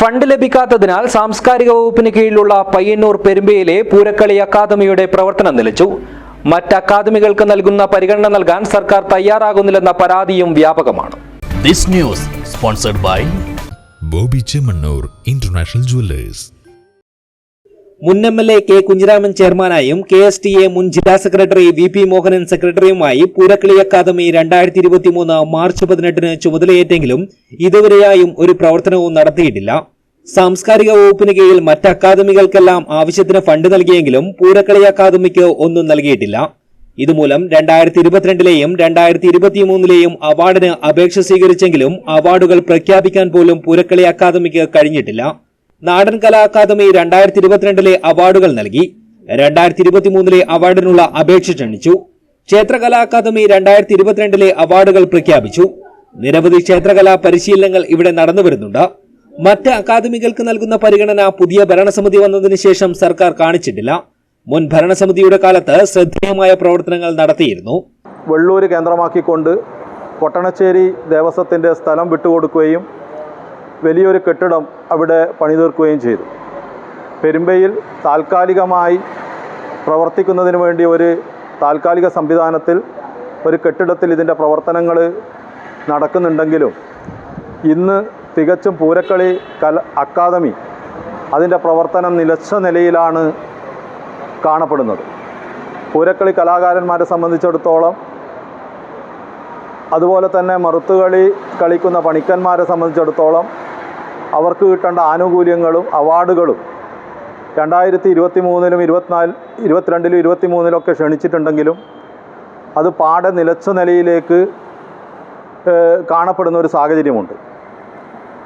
Fund ലഭിക്കാത്തതിനാൽ സാംസ്കാരിക വകുപ്പിന് കീഴിലുള്ള പയ്യന്നൂർ പെരുമ്പയിലെ പൂരക്കളി അക്കാദമിയുടെ പ്രവർത്തനം നിലച്ചു. മറ്റ് അക്കാദമികൾക്ക് നൽകുന്ന പരിഗണന നൽകാൻ സർക്കാർ തയ്യാറാകുന്നില്ലെന്ന പരാതിയും വ്യാപകമാണ്. This news sponsored by Boby Chemmanur international jewellers. മുൻ M L A K Kunhiraman ചെയർമാനായും K S T A മുൻ ജില്ലാ സെക്രട്ടറി വി പി മോഹനൻ സെക്രട്ടറിയുമായി പൂരക്കളി അക്കാദമി രണ്ടായിരത്തി ഇരുപത്തിമൂന്ന് മാർച്ച് പതിനെട്ടിന് ചുമതലയേറ്റെങ്കിലും ഇതുവരെയായും ഒരു പ്രവർത്തനവും നടത്തിയിട്ടില്ല. സാംസ്കാരിക വകുപ്പിന് കീഴിൽ മറ്റ് അക്കാദമികൾക്കെല്ലാം ആവശ്യത്തിന് ഫണ്ട് നൽകിയെങ്കിലും പൂരക്കളി അക്കാദമിക്ക് ഒന്നും നൽകിയിട്ടില്ല. ഇതുമൂലം രണ്ടായിരത്തി ഇരുപത്തിരണ്ടിലെയും രണ്ടായിരത്തി ഇരുപത്തിമൂന്നിലെയും അവാർഡിന് അപേക്ഷ സ്വീകരിച്ചെങ്കിലും അവാർഡുകൾ പ്രഖ്യാപിക്കാൻ പോലും പൂരക്കളി അക്കാദമിക്ക് കഴിഞ്ഞിട്ടില്ല. നാടൻ കലാ അക്കാദമി രണ്ടായിരത്തി ഇരുപത്തിരണ്ടിലെ അവാർഡുകൾ നൽകി. രണ്ടായിരത്തി ഇരുപത്തിമൂന്നിലെ അവാർഡിനുള്ള അപേക്ഷ ക്ഷണിച്ചു. ക്ഷേത്രകലാ അക്കാദമി രണ്ടായിരത്തി ഇരുപത്തിരണ്ടിലെ അവാർഡുകൾ പ്രഖ്യാപിച്ചു. നിരവധി ക്ഷേത്രകലാ പരിശീലനങ്ങൾ ഇവിടെ നടന്നു വരുന്നുണ്ട്. മറ്റ് അക്കാദമികൾക്ക് നൽകുന്ന പരിഗണന പുതിയ ഭരണസമിതി വന്നതിന് ശേഷം സർക്കാർ കാണിച്ചിട്ടില്ല. മുൻ ഭരണസമിതിയുടെ കാലത്ത് ശ്രദ്ധേയമായ പ്രവർത്തനങ്ങൾ നടത്തിയിരുന്നു. വെള്ളൂര് കേന്ദ്രമാക്കിക്കൊണ്ട് കൊട്ടണശ്ശേരി ദേവസ്വത്തിന്റെ സ്ഥലം വിട്ടുകൊടുക്കുകയും വലിയൊരു കെട്ടിടം അവിടെ പണിതീർക്കുകയും ചെയ്തു. പെരുമ്പയിൽ താൽക്കാലികമായി പ്രവർത്തിക്കുന്നതിന് വേണ്ടി ഒരു താൽക്കാലിക സംവിധാനത്തിൽ ഒരു കെട്ടിടത്തിൽ ഇതിന്റെ പ്രവർത്തനങ്ങൾ നടക്കുന്നുണ്ടെങ്കിലും ഇന്ന് തികച്ചും പൂരക്കളി കല അക്കാദമി അതിന്റെ പ്രവർത്തനം നിലച്ച നിലയിലാണ് കാണപ്പെടുന്നത്. പൂരക്കളി കലാകാരന്മാരെ സംബന്ധിച്ചിടത്തോളം അതുപോലെ തന്നെ മറുത്തുകളി കളിക്കുന്ന പണിക്കന്മാരെ സംബന്ധിച്ചിടത്തോളം അവർക്ക് കിട്ടേണ്ട ആനുകൂല്യങ്ങളും അവാർഡുകളും രണ്ടായിരത്തി ഇരുപത്തി മൂന്നിലും ഇരുപത്തിനാല് ഇരുപത്തിരണ്ടിലും ഇരുപത്തി മൂന്നിലൊക്കെ ക്ഷണിച്ചിട്ടുണ്ടെങ്കിലും അത് പാടെ നിലച്ച നിലയിലേക്ക് കാണപ്പെടുന്ന ഒരു സാഹചര്യമുണ്ട്.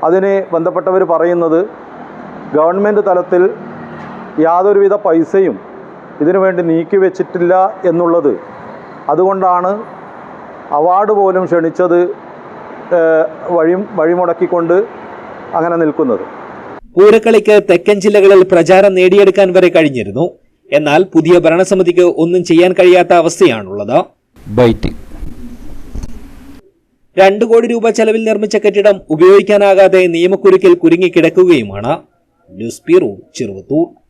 അതിന് ബന്ധപ്പെട്ടവർ പറയുന്നത് ഗവൺമെന്റ് തലത്തിൽ യാതൊരുവിധ പൈസയും ഇതിനു വേണ്ടി നീക്കി എന്നുള്ളത് അതുകൊണ്ടാണ് അവാർഡ് പോലും ക്ഷണിച്ചത് വഴി വഴിമുടക്കിക്കൊണ്ട് അങ്ങനെ നിൽക്കുന്നത്. പൂരക്കളിക്ക് തെക്കൻ ജില്ലകളിൽ പ്രചാരം നേടിയെടുക്കാൻ വരെ കഴിഞ്ഞിരുന്നു. എന്നാൽ പുതിയ ഭരണസമിതിക്ക് ഒന്നും ചെയ്യാൻ കഴിയാത്ത അവസ്ഥയാണുള്ളത്. ബൈറ്റ്. രണ്ടു കോടി രൂപ ചെലവിൽ നിർമ്മിച്ച കെട്ടിടം ഉപയോഗിക്കാനാകാതെ നിയമക്കുരുക്കിൽ കുരുങ്ങിക്കിടക്കുകയുമാണ് ന്യൂസ് ബ്യൂറോ ചെറുവത്തൂർ.